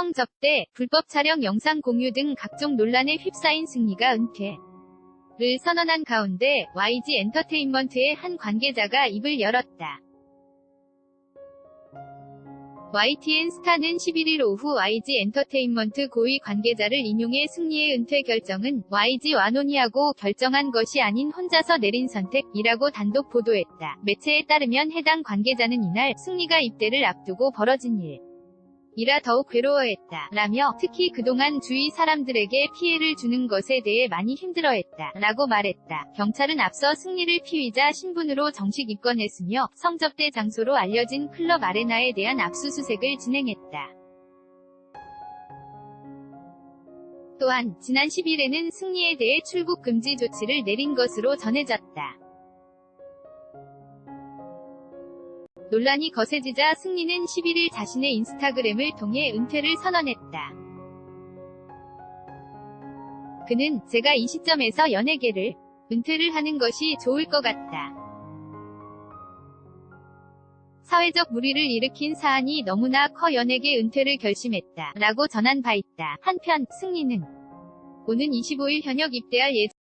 성접대, 불법 촬영 영상 공유 등 각종 논란에 휩싸인 승리가 은퇴를 선언한 가운데 YG 엔터테인먼트의 한 관계자가 입을 열었다. YTN 스타는 11일 오후 YG 엔터테인먼트 고위 관계자를 인용해 승리의 은퇴 결정은 YG 와노니하고 결정한 것이 아닌 혼자서 내린 선택이라고 단독 보도했다. 매체에 따르면 해당 관계자는 이날 승리가 입대를 앞두고 벌어진 일. 이라 더욱 괴로워했다. 라며 특히 그동안 주위 사람들에게 피해를 주는 것에 대해 많이 힘들어했다. 라고 말했다. 경찰은 앞서 승리를 피의자 신분으로 정식 입건했으며 성접대 장소로 알려진 클럽 아레나에 대한 압수수색을 진행했다. 또한 지난 10일에는 승리에 대해 출국 금지 조치를 내린 것으로 전해졌다. 논란이 거세지자 승리는 11일 자신의 인스타그램을 통해 은퇴를 선언했다. 그는 제가 이 시점에서 연예계를 은퇴를 하는 것이 좋을 것 같다. 사회적 무리를 일으킨 사안이 너무나 커 연예계 은퇴를 결심했다. 라고 전한 바 있다. 한편 승리는 오는 25일 현역 입대할 예정